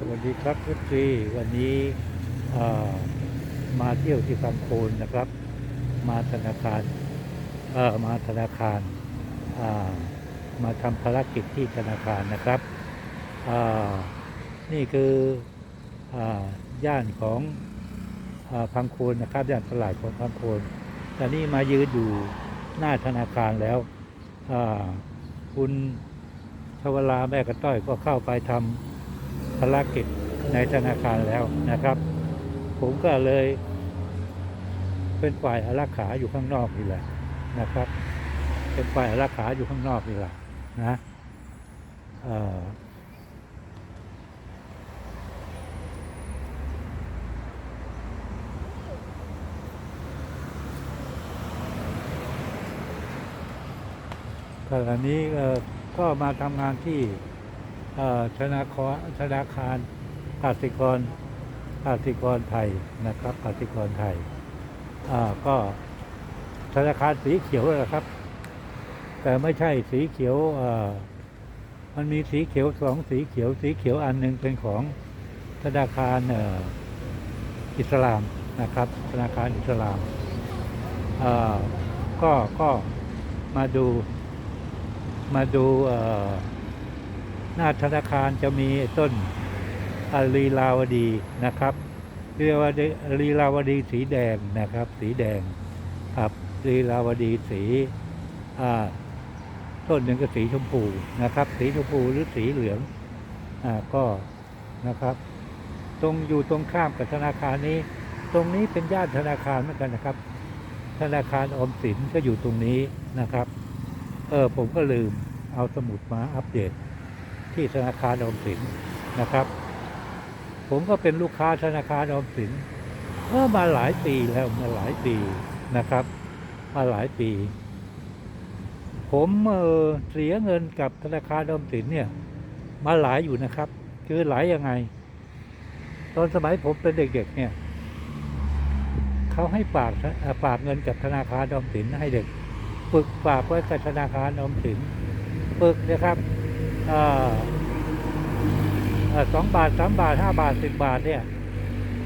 สวัสดีครับทุกทีวันนี้มาเที่ยวที่พังโคนนะครับ มาธนาคารเออมาธนาคารามาทำภารกิจที่ธนาคารนะครับนี่คืออย่านของพังโคนนะครับย่านตลาดของพังโคนตอนนี้มายืนอยู่หน้าธนาคารแล้วคุณชวลาแม่กระต้อยก็เข้าไปทำ ภารกิจในธนาคารแล้วนะครับ ผมก็เลย เป็นฝ่ายอารักขาอยู่ข้างนอกนี่แหละนะครับ เป็นฝ่ายอารักขาอยู่ข้างนอกนี่แหละนะเออขณะนี้ก็มาทำงานที่ ธนาคารธนาคารกสิกรกสิกรไทยนะครับกสิกรไทยก็ธนาคารสีเขียวแหละครับ แต่ไม่ใช่สีเขียวมันมีสีเขียวสองสีเขียว สีเขียวอันหนึ่งเป็นของธนาคารอ,อิสลามนะครับ ธนาคารอิสลามก็ก็มาดูมาดู หน้าธนาคารจะมีต้นอาลีลาวดีนะครับเรียกว่าอาลีลาวดีสีแดงนะครับ สีแดงครับอาลีลาวดีสีอ่าต้นหนึ่งก็สีชมพูนะครับ สีชมพูหรือสีเหลืองอ่าก็นะครับ ตรงอยู่ตรงข้ามกับธนาคารนี้ ตรงนี้เป็นย่านธนาคารเหมือนกันนะครับ ธนาคารออมสินก็อยู่ตรงนี้นะครับ เออผมก็ลืมเอาสมุดมาอัปเดต ที่ธนาคารออมสินนะครับ ผมก็เป็นลูกค้าธนาคารออมสินเมื่อมาหลายปีแล้วมาหลายปีนะครับ มาหลายปี ผมเเสียเงินกับธนาคารออมสินเนี่ย มาหลายอยู่นะครับ คือหลายยังไง ตอนสมัยผมเป็นเด็ก ๆ เนี่ยเขาให้ฝากฝากเงินกับธนาคารออมสินให้เด็ก ฝึกฝากไว้กับธนาคารออมสินฝึกนะครับ สองบาทสามบาทห้าบาทสิบบาทเนี่ย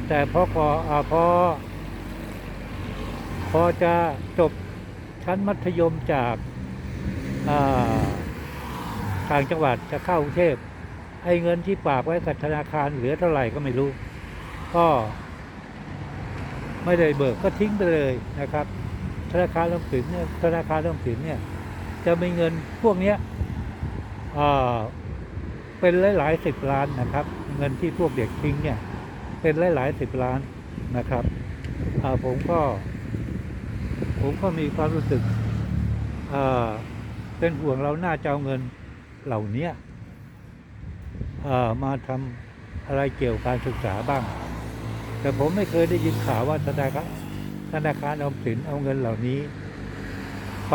แต่พอพออ่าพอ พอจะจบชั้นมัธยมจากอ่าต่างจังหวัดจะเข้ากรุงเทพไอ้เงินที่ฝากไว้กับธนาคารเหลือเท่าไหร่ก็ไม่รู้ ก็ไม่ได้เบิกก็ทิ้งไปเลยนะครับ ธนาคารออมสินเนี่ยธนาคารออมสินเนี่ย จะมีเงินพวกเนี้ย เป็นหลายๆสิบล้านนะครับ เงินที่พวกเด็กทิ้งเนี่ย เป็นหลายๆสิบล้านนะครับผมก็ ผมก็มีความรู้สึกเป็นห่วงเราหน่าจะเอาเงินเหล่านี้มาทำอะไรเกี่ยวกับการศึกษาบ้าง แต่ผมไม่เคยได้ยินข่าวว่าธนาคารธนาคารออมสินเอาเงินเหล่านี้ ไป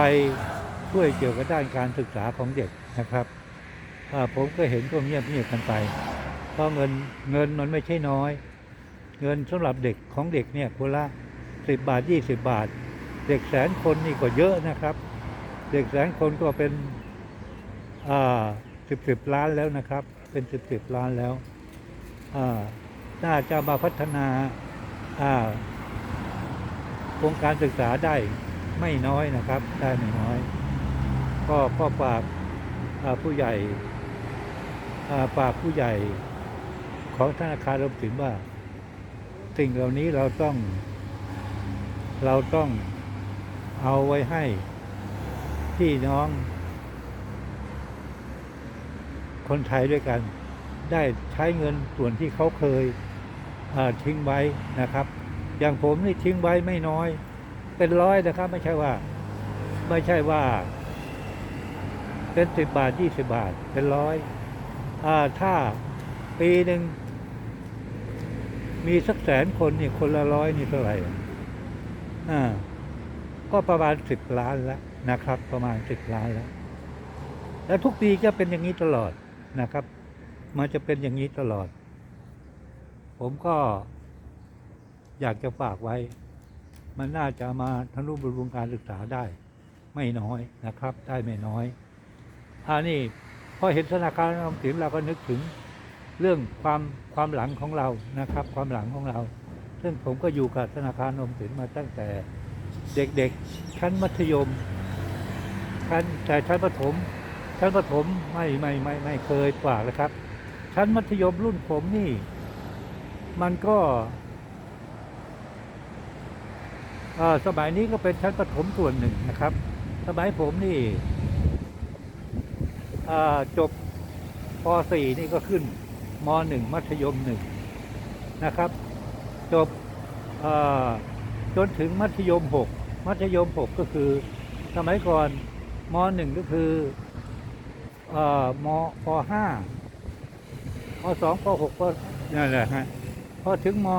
ช่วยเกี่ยวกับด้านการศึกษาของเด็กนะครับ ผมก็เห็นก็เงียบเงียบกันไป เพราะเงินเงินมันไม่ใช่น้อย เงินสำหรับเด็กของเด็กเนี่ยคนละสิบบาทยี่สิบบาท เด็กแสนคนนี่ก็เยอะนะครับ เด็กแสนคนก็เป็นอ่าสิบสิบล้านแล้วนะครับ เป็นสิบสิบล้านแล้วอ่าน่าจะมาพัฒนาอ่าโครงการศึกษาได้ไม่น้อยนะครับ ได้ไม่น้อย ก็ก็ฝากอ่าผู้ใหญ่ ฝากผู้ใหญ่ของธนาคารออมสินว่า สิ่งเหล่านี้เราต้อง เราต้องเอาไว้ให้พี่น้อง คนไทยด้วยกัน ได้ใช้เงินส่วนที่เขาเคยทิ้งไว้นะครับ อย่างผมนี่ทิ้งไว้ไม่น้อย เป็นร้อยนะครับ ไม่ใช่ว่า ไม่ใช่ว่า เป็นสิบบาทยี่สิบาท เป็นร้อย ถ้าปีหนึ่งมีสักแสนคนนี่คนละร้อยนี่เท่าไหร่อ่าก็ประมาณสิบล้านแล้วนะครับ ประมาณสิบล้านแล้ว แล้วทุกปีก็เป็นอย่างนี้ตลอดนะครับ มันจะเป็นอย่างนี้ตลอด ผมก็อยากจะฝากไว้ มันน่าจะมาทนุบำรุงการศึกษาได้ ไม่น้อยนะครับ ได้ไม่น้อยอันนี้ พอเห็นธนาคารออมสินเราก็นึกถึงเรื่องความความหลังของเรานะครับ ความหลังของเรา ซึ่งผมก็อยู่กับธนาคารออมสินมาตั้งแต่เด็กๆชั้นมัธยมชั้นแต่ชั้นประถม ชั้นประถมไม่ไม่ไม่ไม่เคยฝากนะครับ ชั้นมัธยมรุ่นผมนี่ มันก็สมัยนี้ก็เป็นชั้นประถมส่วนหนึ่งนะครับ สมัยผมนี่ จบป .4 นี่ก็ขึ้นม .1 มัธยมหนึ่งนะครับ จบจนถึงมัธยม 6 มัธยม 6 ก็คือ สมัยก่อนม .1 ก็คืออ่อมป .5 ม .2 ป .6 ก็นั่นแหละฮะพอถึงม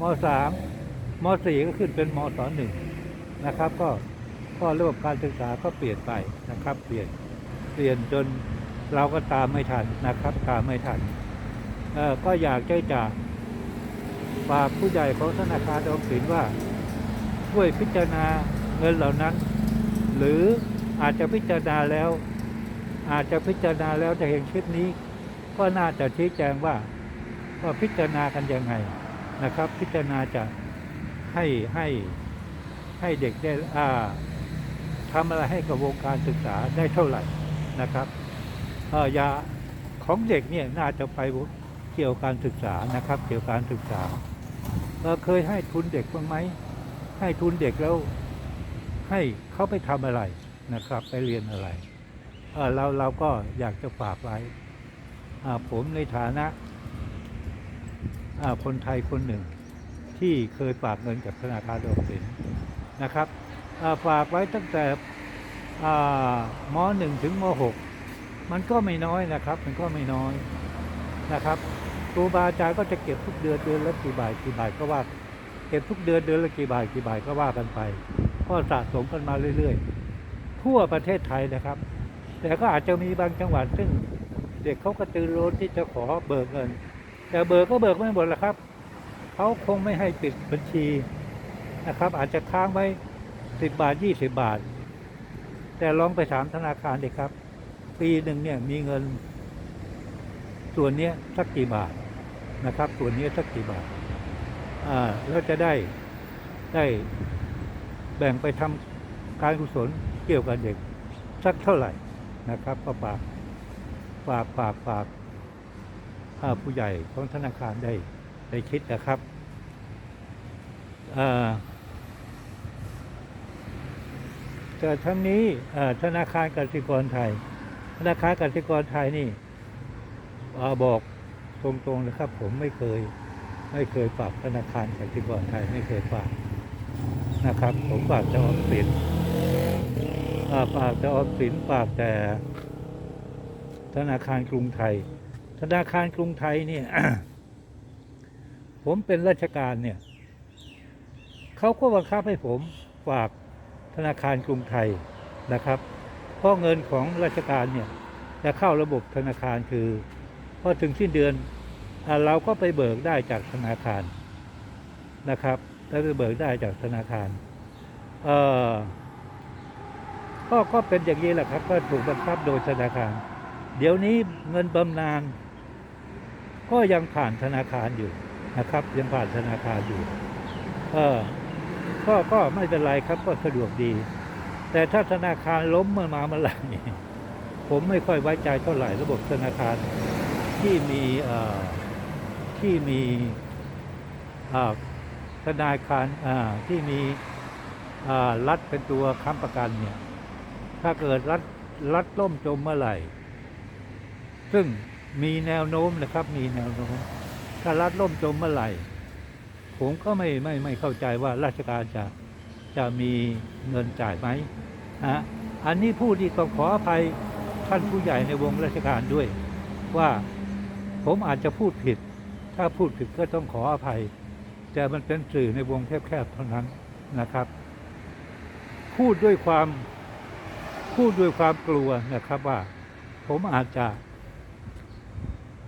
ม .3 ม .4 ก็ขึ้นเป็นมศ .1 นะครับ ก็ก็ระบบการศึกษาก็เปลี่ยนไปนะครับ เปลี่ยน เปลี่ยนจนเราก็ตามไม่ทันนะครับ ตามไม่ทันก็อยากจะจะฝากผู้ใหญ่ของธนาคารออมสินว่า ช่วยพิจารณาเงินเหล่านั้น หรืออาจจะพิจารณาแล้ว อาจจะพิจารณาแล้วจะเห็นคลิปนี้ ก็น่าจะชี้แจงว่าว่าพิจารณากันยังไงนะครับ พิจารณาจะให้ให้ให้เด็กได้อ่าทำอะไรให้กับวงการศึกษาได้เท่าไหร่ นะครับยาของเด็กเนี่ยน่าจะไปเกี่ยวกับการศึกษานะครับ เกี่ยวกับการศึกษาเอ่อเคยให้ทุนเด็กบ้างไหมให้ทุนเด็กแล้วให้เขาไปทำอะไรนะครับ ไปเรียนอะไรเเราเราก็อยากจะฝากไว้ผมในฐานะคนไทยคนหนึ่ง ที่เคยฝากเงินกับธนาคารออมสินนะครับฝากไว้ตั้งแต่อ่า มหนึ่งถึงมหกมันก็ไม่น้อยนะครับ มันก็ไม่น้อยนะครับครูบาอาจารย์ก็จะเก็บทุกเดือนเดือนละกี่บาทกี่บาทก็ว่า เก็บทุกเดือนเดือนละกี่บาทกี่บาทก็ว่ากันไปก็สะสมกันมาเรื่อยๆ ทั่วประเทศไทยนะครับ แต่ก็อาจจะมีบางจังหวัดซึ่งเด็กเขากระตือร้นที่จะขอเบิกเงิน แต่เบิกก็เบิกไม่หมดหรอกครับเขาคงไม่ให้ปิดบัญชีนะครับ อาจจะค้างไว้สิบบาทยี่สิบบาท แต่ลองไปถามธนาคารเด็กครับ ปีหนึ่งเนี่ยมีเงิน ส่วนเนี้ยสักกี่บาทนะครับ ส่วนเนี้ยสักกี่บาทอ่าแล้วจะได้ได้แบ่งไปทำการกุศลเกี่ยวกับเด็กสักเท่าไหร่นะครับก็ฝากฝากฝากฝากอ่าผู้ใหญ่ของธนาคารได้ได้คิดนะครับอ่า แต่ทั้งนี้ธนาคารกสิกรไทย ธนาคารกสิกรไทยนี่บอกตรงๆนะครับ ผมไม่เคยไม่เคยฝากธนาคารกสิกรไทยไม่เคยฝากนะครับ ผมฝากแต่ออมสินฝากแต่ออมสินฝากแต่ ธนาคารกรุงไทย ธนาคารกรุงไทยเนี่ยผมเป็นราชการเนี่ยเขาก็บังคับให้ผมฝาก ธนาคารกรุงไทยนะครับ เพราะเงินของราชการเนี่ยจะเข้าระบบธนาคารคือพอถึงสิ้นเดือนเราก็ไปเบิกได้จากธนาคารนะครับแล้วไปเบิกได้จากธนาคารเอ่อก็ก็เป็นอย่างนี้แหละครับก็ถูกบังคับโดยธนาคาร เดี๋ยวนี้เงินบำนาญก็ยังผ่านธนาคารอยู่นะครับ ยังผ่านธนาคารอยู่ เออ ก็ก็ไม่เป็นไรครับก็สะดวกดี แต่ถ้าธนาคารล้มเมื่อมาเมื่อไหร่ผมไม่ค่อยไว้ใจเท่าไหร่ระบบธนาคารที่มีที่มีธนาคารที่มีรัฐเป็นตัวค้ำประกันเนี่ย ถ้าเกิดรัฐรัฐล่มจมเมื่อไหร่ ซึ่งมีแนวโน้มนะครับ มีแนวโน้ม ถ้ารัฐล่มจมเมื่อไหร่ ผมก็ไม่ไม่ไม่เข้าใจว่าราชการจะจะมีเงินจ่ายไหมฮะอันนี้ผู้ที่ต้องขออภัยท่านผู้ใหญ่ในวงราชการด้วย ว่าผมอาจจะพูดผิด ถ้าพูดผิดก็ต้องขออภัย แต่มันเป็นสื่อในวงแคบๆเท่านั้นนะครับ พูดด้วยความพูดด้วยความกลัวนะครับว่า ผมอาจจะ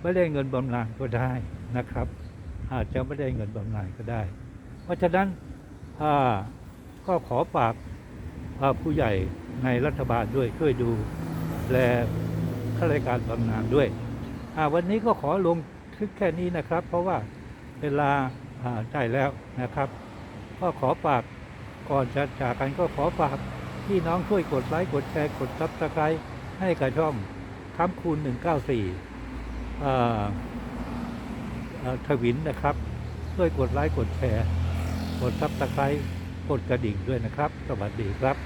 ไม่ได้เงินบำนาญก็ได้นะครับ อาจจะไม่ได้เงินบำนาญก็ได้ เพราะฉะนั้นอ่าก็ขอฝากาผู้ใหญ่ในรัฐบาลด้วยช่วยดูแลข้าราชการบำนาญด้วยวันนี้ก็ขอลงทึกแค่นี้นะครับ เพราะว่าเวลาอ่าได้แล้วนะครับ ก็ขอฝากก่อนจะจากกันก็ขอฝากพี่น้องช่วยกดไลค์กดแชร์กดซับสไครต์ให้กับช่องคำคูณ 194อ่าอ่า ทวินนะครับช่วยกดไลค์กดแชร์ กดซับสไครต์กดกระดิ่งด้วยนะครับ สวัสดีครับ